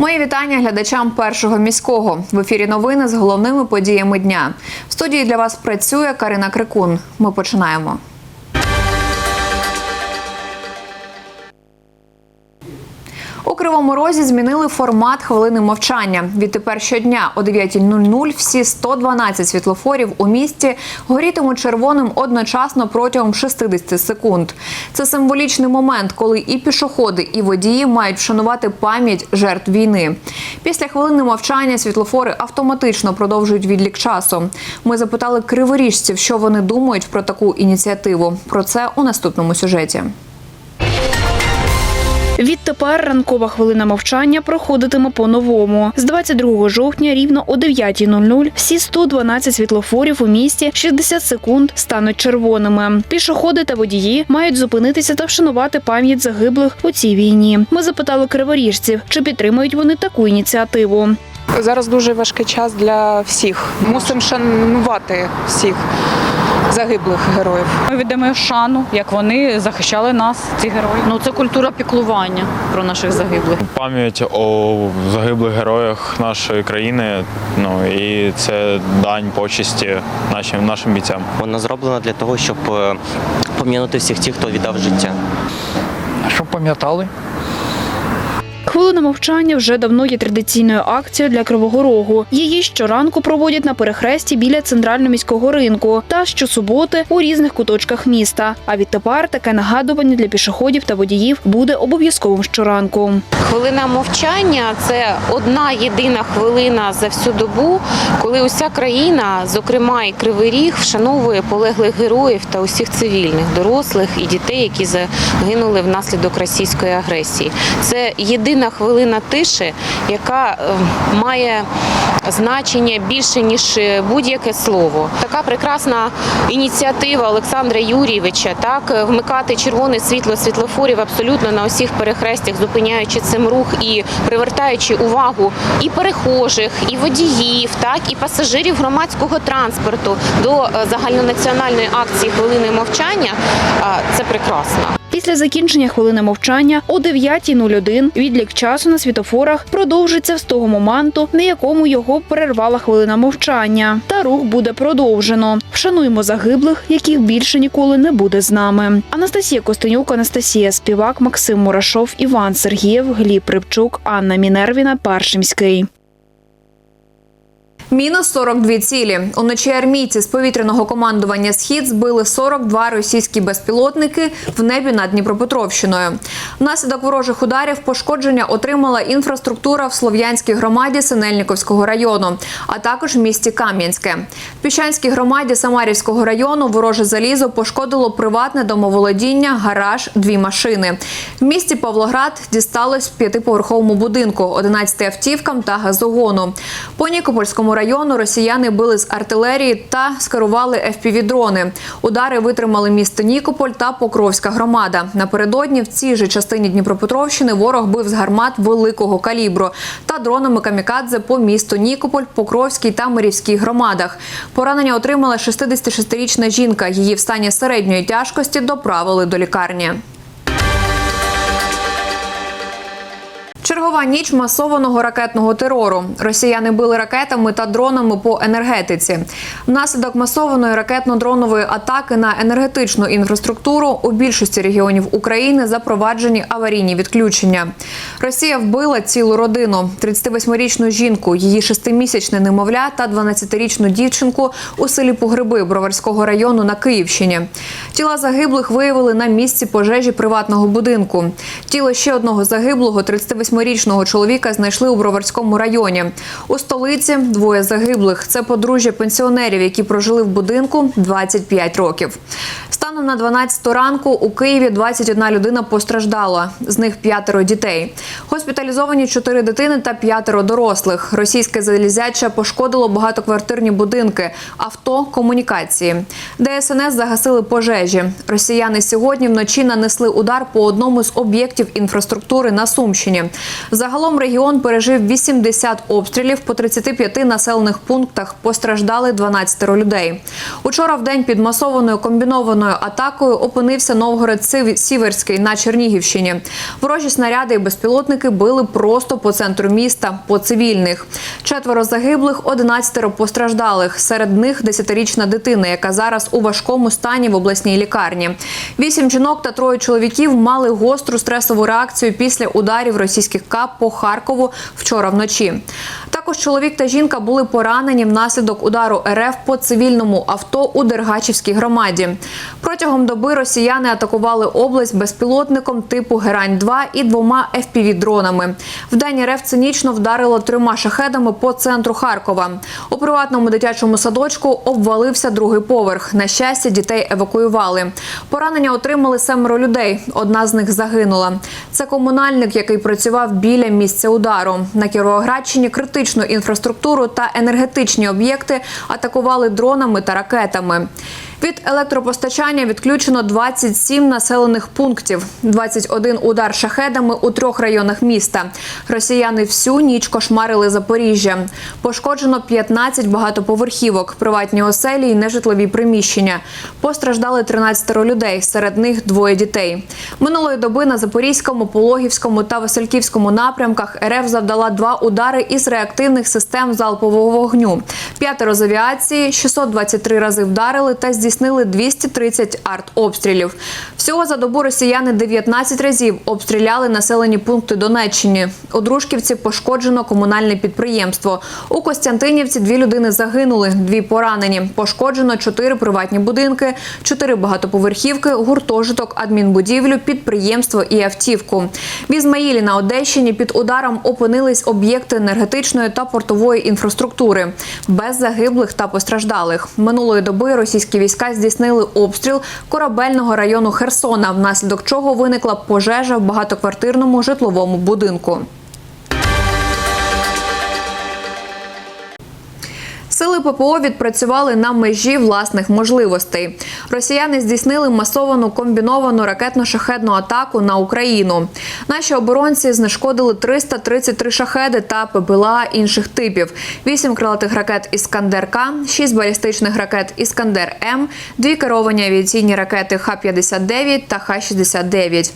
Мої вітання глядачам першого міського в ефірі новини з головними подіями дня. В студії для вас працює Карина Крикун. Ми починаємо. У Кривому Розі змінили формат хвилини мовчання. Відтепер щодня о 9.00 всі 112 світлофорів у місті горітимуть червоним одночасно протягом 60 секунд. Це символічний момент, коли і пішоходи, і водії мають вшанувати пам'ять жертв війни. Після хвилини мовчання світлофори автоматично продовжують відлік часу. Ми запитали криворіжців, що вони думають про таку ініціативу. Про це у наступному сюжеті. Відтепер ранкова хвилина мовчання проходитиме по-новому. З 22 жовтня рівно о 9.00 всі 112 світлофорів у місті 60 секунд стануть червоними. Пішоходи та водії мають зупинитися та вшанувати пам'ять загиблих у цій війні. Ми запитали криворіжців, чи підтримують вони таку ініціативу. Зараз дуже важкий час для всіх. Мусимо шанувати всіх загиблих героїв. Ми віддаємо шану, як вони захищали нас, ці герої. Ну це культура піклування про наших загиблих. пам'ять о загиблих героях нашої країни. Ну і це дань почесті нашим нашим бійцям. Вона зроблена для того, щоб е, пом'янути всіх тих, хто віддав життя. щоб пам'ятали. Хвилина мовчання вже давно є традиційною акцією для Кривого Рогу. Її щоранку проводять на перехресті біля центрально-міського ринку та щосуботи у різних куточках міста. А відтепер таке нагадування для пішоходів та водіїв буде обов'язковим щоранку. Хвилина мовчання це одна єдина хвилина за всю добу, коли уся країна, зокрема і Кривий Ріг, вшановує полеглих героїв та усіх цивільних, дорослих і дітей, які загинули внаслідок російської агресії. Це єдина хвилина тиші, яка е, має значення більше ніж будь-яке слово. Така прекрасна ініціатива Олександра Юрійовича, так е, вмикати червоне світло світлофорів абсолютно на усіх перехрестях, зупиняючи цим рух і привертаючи увагу і перехожих, і водіїв, так і пасажирів громадського транспорту до е, загальнонаціональної акції хвилини мовчання. Це прекрасно. Після закінчення хвилини мовчання о 9.01 відлік часу на світофорах продовжиться з того моменту, на якому його перервала хвилина мовчання. Та рух буде продовжено. Вшануємо загиблих, яких більше ніколи не буде з нами. Анастасія Костенюк, Анастасія Співак, Максим Мурашов, Іван Сергієв, Гліб Рибчук, Анна Мінервіна, Першимський. Мінус 42 цілі. Уночі армійці з повітряного командування Схід збили 42 російські безпілотники в небі над Дніпропетровщиною. Внаслідок ворожих ударів пошкодження отримала інфраструктура в Слов'янській громаді Синельниковського району, а також в місті Кам'янське. В Піщанській громаді Самарівського району вороже залізо пошкодило приватне домоволодіння, гараж, дві машини. В місті Павлоград дісталось п'ятиповерховому будинку, 11 автівкам та газогону. По Нікопольському району росіяни били з артилерії та скерували FPV-дрони. Удари витримали місто Нікополь та Покровська громада. Напередодні в цій же частині Дніпропетровщини ворог бив з гармат великого калібру та дронами камікадзе по місту Нікополь, Покровській та Мирівській громадах. Поранення отримала 66-річна жінка. Її в стані середньої тяжкості доправили до лікарні. Чергова ніч масованого ракетного терору. Росіяни били ракетами та дронами по енергетиці. Внаслідок масованої ракетно-дронової атаки на енергетичну інфраструктуру у більшості регіонів України запроваджені аварійні відключення. Росія вбила цілу родину: 38-річну жінку, її шестимісячне немовля та 12-річну дівчинку у селі Погреби Броварського району на Київщині. Тіла загиблих виявили на місці пожежі приватного будинку. Тіло ще одного загиблого 38-річного чоловіка знайшли у Броварському районі. У столиці двоє загиблих. Це подружжя пенсіонерів, які прожили в будинку 25 років. Станом на 12 ранку у Києві 21 людина постраждала. З них п'ятеро дітей. Госпіталізовані чотири дитини та п'ятеро дорослих. Російське залізяча пошкодило багатоквартирні будинки, авто, комунікації. ДСНС загасили пожежі. Росіяни сьогодні вночі нанесли удар по одному з об'єктів інфраструктури на Сумщині. Загалом регіон пережив 80 обстрілів по 35 населених пунктах. Постраждали 12 людей. Учора в день під масованою комбінованою атакою опинився Новгород Сіверський на Чернігівщині. Ворожі снаряди і безпілотники били просто по центру міста, по цивільних. Четверо загиблих, 11 постраждалих. Серед них 10-річна дитина, яка зараз у важкому стані в обласній лікарні. Вісім жінок та троє чоловіків мали гостру стресову реакцію після ударів російських кап по Харкову вчора вночі. Також чоловік та жінка були поранені внаслідок удару РФ по цивільному авто у Дергачівській громаді. Протягом доби росіяни атакували область безпілотником типу Герань-2 і двома FPV-дронами. Вдень РФ цинічно вдарило трьома шахедами по центру Харкова. У приватному дитячому садочку обвалився другий поверх. На щастя, дітей евакуювали. Поранення отримали семеро людей. Одна з них загинула. Це комунальник, який працював біля місця удару. На Кіровоградщині критичну інфраструктуру та енергетичні об'єкти атакували дронами та ракетами. Від електропостачання відключено 27 населених пунктів, 21 удар шахедами у трьох районах міста. Росіяни всю ніч кошмарили Запоріжжя. Пошкоджено 15 багатоповерхівок, приватні оселі і нежитлові приміщення. Постраждали 13 людей, серед них двоє дітей. Минулої доби на Запорізькому, Пологівському та Васильківському напрямках РФ завдала два удари із реактивних систем залпового вогню. П'ятеро з авіації, 623 рази вдарили та здійснили 230 артобстрілів. Всього за добу росіяни 19 разів обстріляли населені пункти Донеччини. У Дружківці пошкоджено комунальне підприємство. У Костянтинівці дві людини загинули, дві поранені. Пошкоджено чотири приватні будинки, чотири багатоповерхівки, гуртожиток, адмінбудівлю, підприємство і автівку. В Ізмаїлі на Одещині під ударом опинились об'єкти енергетичної та портової інфраструктури без загиблих та постраждалих. Минулої доби російські війська здійснили обстріл корабельного району Херсона, внаслідок чого виникла пожежа в багатоквартирному житловому будинку. Сили ППО відпрацювали на межі власних можливостей. Росіяни здійснили масовану комбіновану ракетно-шахедну атаку на Україну. Наші оборонці знешкодили 333 шахеди та ППЛА інших типів: 8 крилатих ракет Іскандер К, 6 балістичних ракет Іскандер М, 2 керовані авіаційні ракети Х-59 та Х-69.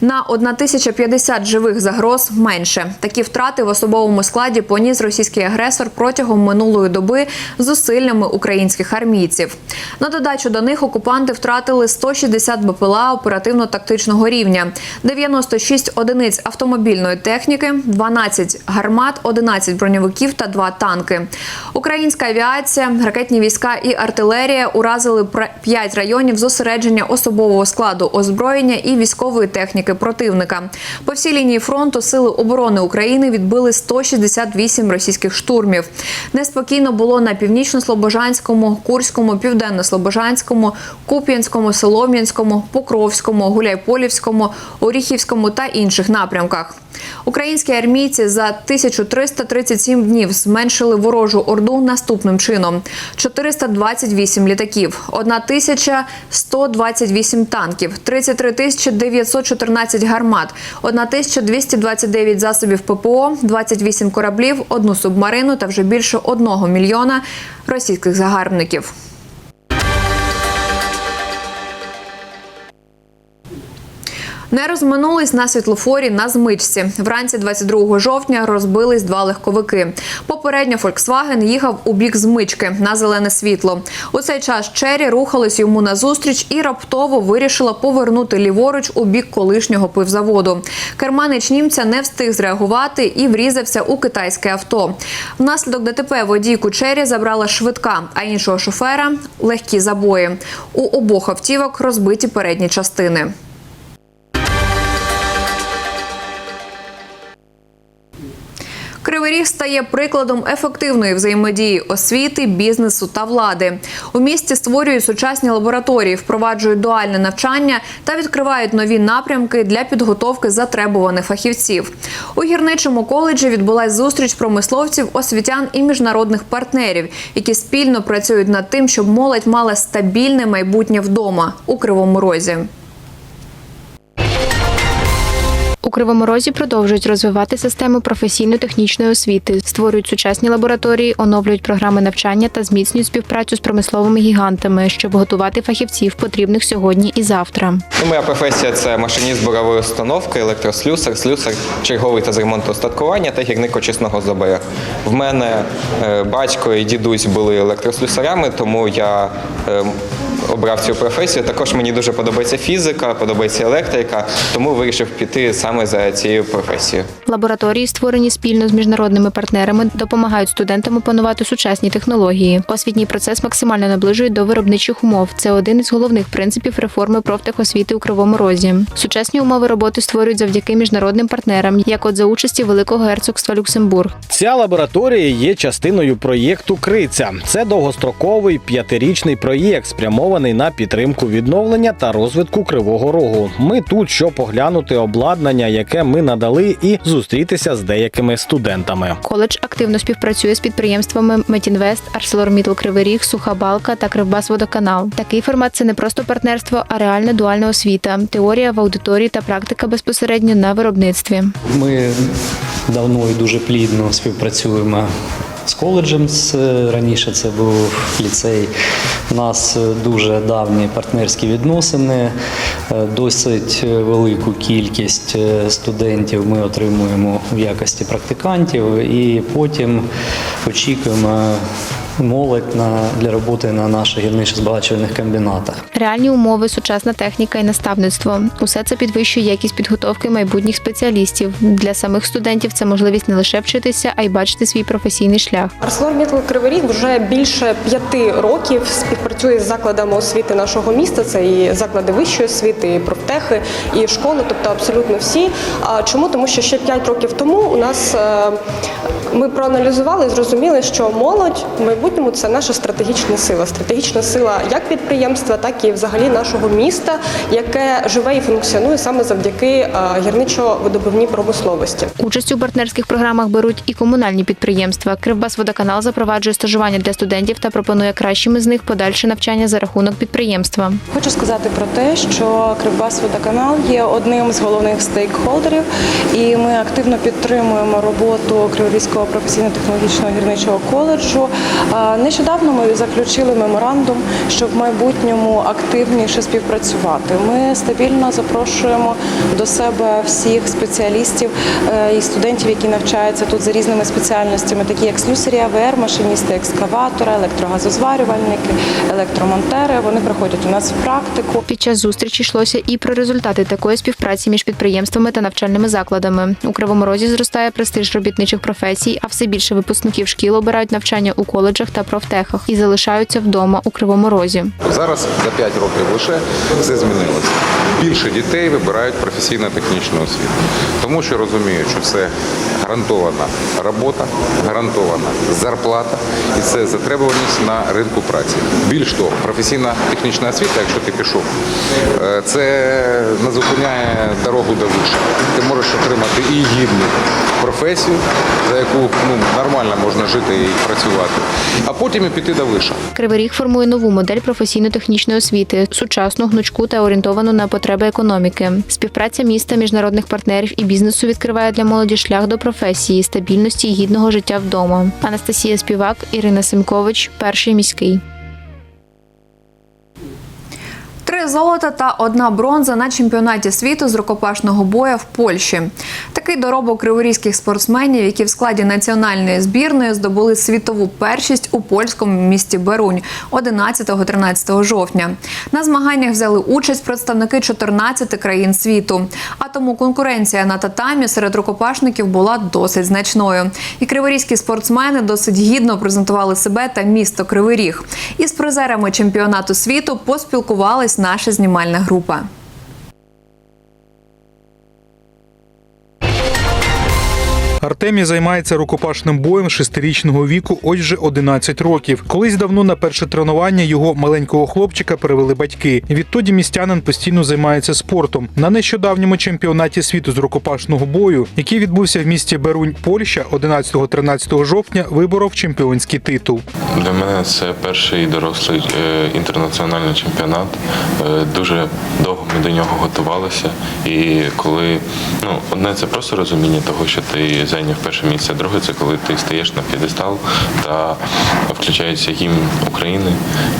На 1050 живих загроз менше. Такі втрати в особовому складі поніс російський агресор протягом минулої доби зусиллями українських армійців. На додачу до них окупанти втратили 160 БПЛА оперативно-тактичного рівня, 96 одиниць автомобільної техніки, 12 гармат, 11 броньовиків та 2 танки. Українська авіація, ракетні війська і артилерія уразили 5 районів зосередження особового складу, озброєння і військової техніки противника. По всій лінії фронту сили оборони України відбили 168 російських штурмів. Неспокійно було на північно-слобожанському, Курському, південно-слобожанському, Куп'янському, Солом'янському, Покровському, Гуляйполівському, Оріхівському та інших напрямках. Українські армійці за 1337 днів зменшили ворожу орду наступним чином: 428 літаків, 1128 танків, 33 914 гармат, 1229 засобів ППО, 28 кораблів, одну субмарину та вже більше 1 мільйона російських загарбників. Не розминулись на світлофорі на змичці. Вранці 22 жовтня розбились два легковики. Попередньо Volkswagen їхав у бік змички на зелене світло. У цей час Чері рухались йому назустріч і раптово вирішила повернути ліворуч у бік колишнього пивзаводу. Керманич німця не встиг зреагувати і врізався у китайське авто. Внаслідок ДТП водійку Чері забрала швидка, а іншого шофера легкі забої. У обох автівок розбиті передні частини. Кривий Ріг стає прикладом ефективної взаємодії освіти, бізнесу та влади. У місті створюють сучасні лабораторії, впроваджують дуальне навчання та відкривають нові напрямки для підготовки затребуваних фахівців. У гірничому коледжі відбулась зустріч промисловців, освітян і міжнародних партнерів, які спільно працюють над тим, щоб молодь мала стабільне майбутнє вдома у Кривому Розі. Кривому Розі продовжують розвивати систему професійно-технічної освіти, створюють сучасні лабораторії, оновлюють програми навчання та зміцнюють співпрацю з промисловими гігантами, щоб готувати фахівців, потрібних сьогодні і завтра. Ну, моя професія це машиніст бурової установки, електрослюсар, слюсар, черговий та з ремонту устаткування та гірник очисного забора. В мене е, батько і дідусь були електрослюсарями, тому я е, обрав цю професію. Також мені дуже подобається фізика, подобається електрика, тому вирішив піти саме за цією професією. Лабораторії, створені спільно з міжнародними партнерами, допомагають студентам опанувати сучасні технології. Освітній процес максимально наближують до виробничих умов. Це один із головних принципів реформи профтехосвіти у Кривому Розі. Сучасні умови роботи створюють завдяки міжнародним партнерам, як от за участі Великого герцогства Люксембург. Ця лабораторія є частиною проєкту Криця. Це довгостроковий п'ятирічний проєкт, спрямований на підтримку відновлення та розвитку Кривого Рогу. Ми тут, щоб поглянути обладнання, яке ми надали, і зустрітися з деякими студентами. Коледж активно співпрацює з підприємствами Метінвест, ArcelorMittal Кривий Ріг, Суха Балка та Кривбасводоканал. Такий формат це не просто партнерство, а реальна дуальна освіта, теорія в аудиторії та практика безпосередньо на виробництві. Ми давно і дуже плідно співпрацюємо з коледжем. З- Раніше це був ліцей. У нас дуже давні партнерські відносини, Е, досить велику кількість е, студентів ми отримуємо в якості практикантів, і потім очікуємо молодь на, для роботи на наших гірничо-збагачувальних комбінатах. Реальні умови, сучасна техніка і наставництво усе це підвищує якість підготовки майбутніх спеціалістів. Для самих студентів це можливість не лише вчитися, а й бачити свій професійний шлях. ArcelorMittal Кривий Ріг вже більше п'яти років співпрацює з закладами освіти нашого міста. Це і заклади вищої освіти, і профтехи, і школи, тобто абсолютно всі. А чому? Тому що ще п'ять років тому у нас е, ми проаналізували і зрозуміли, що молодь в майбутньому це наша стратегічна сила, стратегічна сила як підприємства, так і взагалі нашого міста, яке живе і функціонує саме завдяки е, гірничо-видобувній промисловості. Участь у партнерських програмах беруть і комунальні підприємства. Кривбасводоканал запроваджує стажування для студентів та пропонує кращим із них подальше навчання за рахунок підприємства. Хочу сказати про те, що Кривбасводоканал є одним з головних стейкхолдерів, і ми активно підтримуємо роботу Криворізького професійно-технологічного гірничого коледжу. Нещодавно ми заключили меморандум, щоб в майбутньому активніше співпрацювати. Ми стабільно запрошуємо до себе всіх спеціалістів е, і студентів, які навчаються тут за різними спеціальностями, такі як слюсарі АВР, машиністи екскаватора, електрогазозварювальники, електромонтери. Вони приходять у нас в практику. Під час зустрічі йшлося і про результати такої співпраці між підприємствами та навчальними закладами. У Кривому Розі зростає престиж робітничих професій, а все більше випускників шкіл обирають навчання у коледжах та профтехах і залишаються вдома у Кривому Розі. Зараз за 5 років лише все змінилося. Більше дітей вибирають професійно-технічну освіту, тому що розуміють, що це гарантована робота, гарантована зарплата і це затребуваність на ринку праці. Більш того, професійна технічна освіта, якщо ти пішов, е, це не зупиняє дорогу до вишу. Ти можеш отримати і гідну професію, за яку ну, нормально можна жити і працювати, а потім і піти до вишу. Кривий Ріг формує нову модель професійно-технічної освіти, сучасну, гнучку та орієнтовану на потреби економіки. Співпраця міста, міжнародних партнерів і бізнесу відкриває для молоді шлях до професії, стабільності і гідного життя вдома. Анастасія Співак, Ірина Семкович, перший міський. Три золота та одна бронза на чемпіонаті світу з рукопашного боя в Польщі. Такий доробок криворізьких спортсменів, які в складі національної збірної здобули світову першість у польському місті Берунь 11-13 жовтня. На змаганнях взяли участь представники 14 країн світу. А тому конкуренція на татамі серед рукопашників була досить значною. І криворізькі спортсмени досить гідно презентували себе та місто Кривий Ріг. Із призерами чемпіонату світу наша знімальна група. Артемій займається рукопашним боєм шестирічного віку, ось вже 11 років. Колись давно на перше тренування його маленького хлопчика перевели батьки. Відтоді містянин постійно займається спортом. На нещодавньому чемпіонаті світу з рукопашного бою, який відбувся в місті Берунь, Польща, 11-13 жовтня, виборов чемпіонський титул. Для мене це перший дорослий е, інтернаціональний чемпіонат. Е, Дуже довго ми до нього готувалися. І коли ну одне це просто розуміння того, що ти зайняв перше місце, друге це коли ти стаєш на п'єдестал та включається гімн України,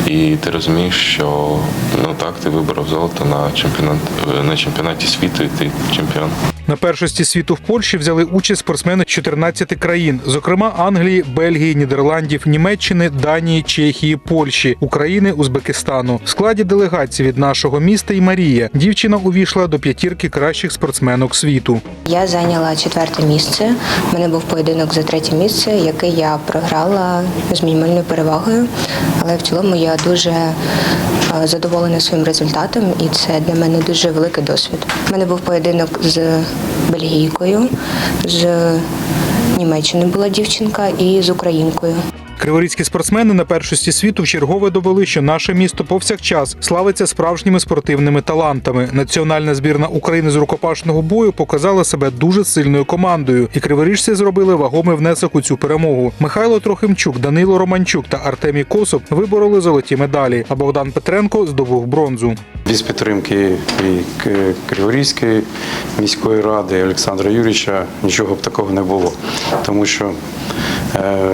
і ти розумієш, що ну так ти виборов золото на чемпіонат на чемпіонаті світу, і ти чемпіон. На першості світу в Польщі взяли участь спортсмени з 14 країн, зокрема Англії, Бельгії, Нідерландів, Німеччини, Данії, Чехії, Польщі, України, Узбекистану. В складі делегації від нашого міста і Марія дівчина увійшла до п'ятірки кращих спортсменок світу. Я зайняла четверте місце. У мене був поєдинок за третє місце, який я програла з мінімальною перевагою. Але в цілому я дуже е, задоволена своїм результатом, і це для мене дуже великий досвід. У мене був поєдинок з бельгійкою, з Німеччини була дівчинка і з українкою. Криворізькі спортсмени на першості світу вчергове довели, що наше місто повсякчас славиться справжніми спортивними талантами. Національна збірна України з рукопашного бою показала себе дуже сильною командою, і криворіжці зробили вагомий внесок у цю перемогу. Михайло Трохимчук, Данило Романчук та Артемій Косов вибороли золоті медалі. А Богдан Петренко здобув бронзу. Без підтримки і Криворізької міської ради Олександра Юрійовича нічого б такого не було. Тому що е,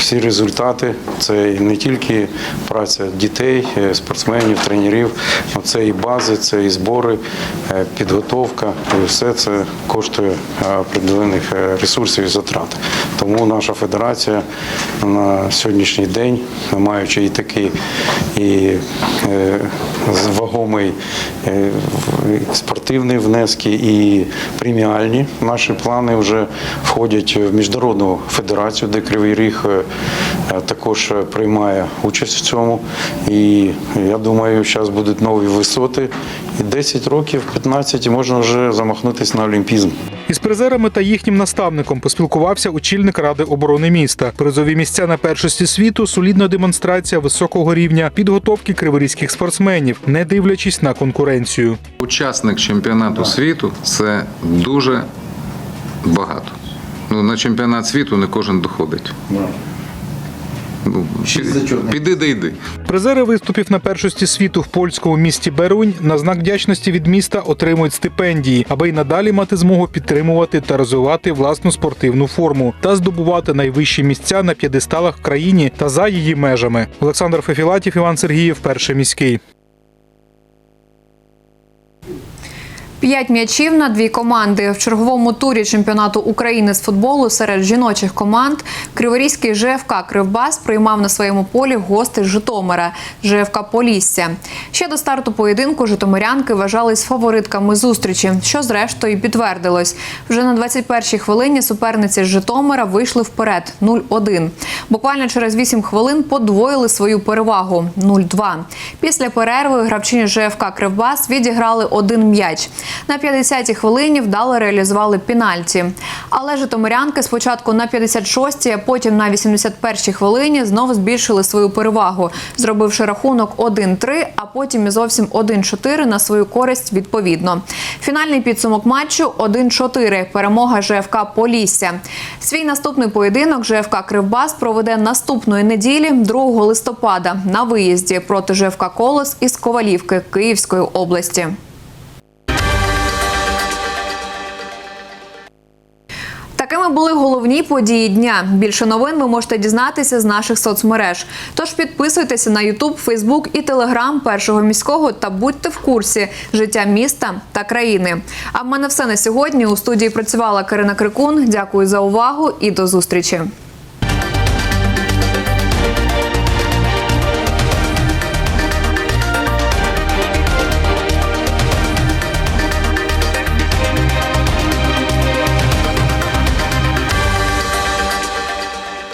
всі результати це не тільки праця дітей, е, спортсменів, тренерів, це і бази, це і збори, е, підготовка. І все це коштує е, определених ресурсів і затрат. Тому наша федерація на сьогоднішній день, маючи і такий і вагомий спортивний внески і преміальні наші плани вже входять в міжнародну федерацію, де Кривий Ріг також приймає участь в цьому. І я думаю, зараз будуть нові висоти. І 10 років, 15 можна вже замахнутися на олімпізм. Із призерами та їхнім наставником поспілкувався очільник ради оборони міста. Призові місця на першості світу солідна демонстрація високого рівня підготовки криворізьких спортсменів, не дивлячись на конкуренцію. Учасник чемпіонату світу це дуже багато. Ну, на чемпіонат світу не кожен доходить. Ну, піди да йди. Призери виступів на першості світу в польському місті Берунь на знак вдячності від міста отримують стипендії, аби й надалі мати змогу підтримувати та розвивати власну спортивну форму та здобувати найвищі місця на п'єдесталах в країні та за її межами. Олександр Фефілатів, Іван Сергіїв, перший міський. П'ять м'ячів на дві команди в черговому турі чемпіонату України з футболу серед жіночих команд Криворізький ЖФК Кривбас приймав на своєму полі гостей з Житомира ЖФК Полісся. Ще до старту поєдинку житомирянки вважались фаворитками зустрічі, що зрештою підтвердилось. Вже на 21-й хвилині суперниці з Житомира вийшли вперед 0-1. Буквально через 8 хвилин подвоїли свою перевагу 0-2. Після перерви гравчині ЖФК Кривбас відіграли один м'яч. На 50-й хвилині вдало реалізували пенальті. Але житомирянки спочатку на 56-й, а потім на 81-й хвилині знову збільшили свою перевагу, зробивши рахунок 1-3, а потім і зовсім 1-4 на свою користь відповідно. Фінальний підсумок матчу 1-4. Перемога ЖФК Полісся. Свій наступний поєдинок ЖФК Кривбас проведе наступної неділі, 2 листопада, на виїзді проти ЖФК Колос із Ковалівки Київської області. Такими були головні події дня. Більше новин ви можете дізнатися з наших соцмереж. Тож підписуйтеся на Ютуб, Фейсбук і Телеграм першого міського та будьте в курсі життя міста та країни. А в мене все на сьогодні. У студії працювала Карина Крикун. Дякую за увагу і до зустрічі.